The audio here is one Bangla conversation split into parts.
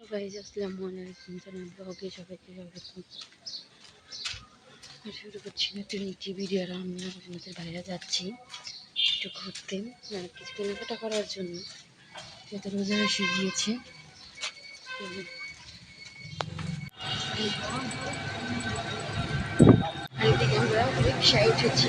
গাইজ আসসালামু আলাইকুম জানাই ব্লগে সবাইকে স্বাগতম শুরু করছি নতুন একটি আর আমি বাইরে যাচ্ছি একটু ঘুরতে আর কিছু কেনাকাটা করার জন্য। যেহেতু রোজা এসে গিয়েছে আমরা রিক্সায় উঠেছি।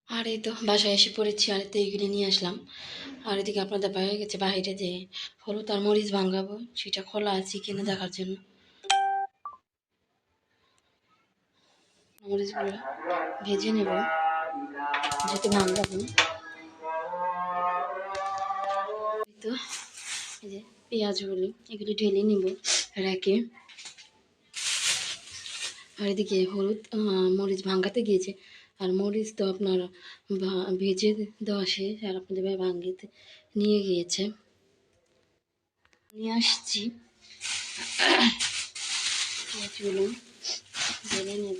আর এই তো বাসায় এসে পড়েছি আর তো এইগুলি নিয়ে আসলাম। আর এদিকে আপনাদের বাইরে গেছে বাইরে যে হলুদ আর মরিচ ভাঙাবো, সেটা খোলা আছে কিনা দেখার জন্য। মরিচগুলো ভেজে নেব, যেহেতু ভাঙাবো। তো, এই যে পেঁয়াজগুলি, এগুলি ঢেলে নিব রেখে আর এদিকে হলুদ মরিচ ভাঙাতে গিয়েছে। আর মরিচ তো আপনার ভেজে দেওয়া শেষ আর আপনাদের ভাই ভাঙ্গিতে নিয়ে গিয়েছে। নিয়ে আসছি। পেঁয়াজগুলো ঢেলে নেব।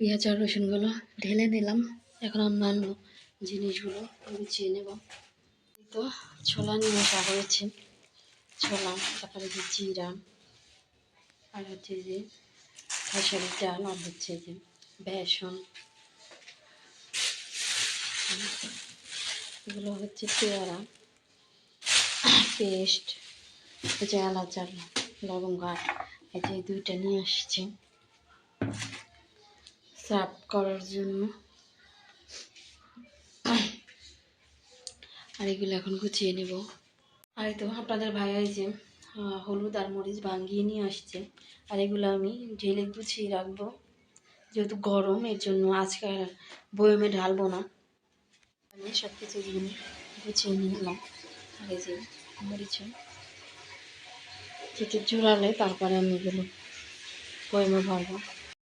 পেঁয়াজ আর রসুনগুলো ঢেলে নিলাম। এখন অন্যান্য জিনিসগুলো গুছিয়ে নেব। তো ছোলা নিয়ে আসা হয়েছে। ছোলা, তারপরে যে জিরা, আর হচ্ছে যে খেসারির ডাল, আর হচ্ছে যে বেসন। এগুলো হচ্ছে পেয়ারা, পেস্ট হচ্ছে এলাচ, লবঙ্গ, আর এই যে দুইটা নিয়ে আসছি। সার্ভ করার জন্য। আর এগুলো এখন গুছিয়ে নেব। আর তো আপনাদের ভাই, এই যে হলুদ আর মরিচ ভাঙিয়ে নিয়ে আসছে। আর এগুলো আমি ঢেলে গুছিয়ে রাখব। যেহেতু গরম, এর জন্য আজকে বয়মে ঢালবো না। আমি সব কিছু জিনিস গুছিয়ে নিলাম। আর এই যে মরিচে কেটে জোড়ালে তারপরে আমি এগুলো কইমে ভরবো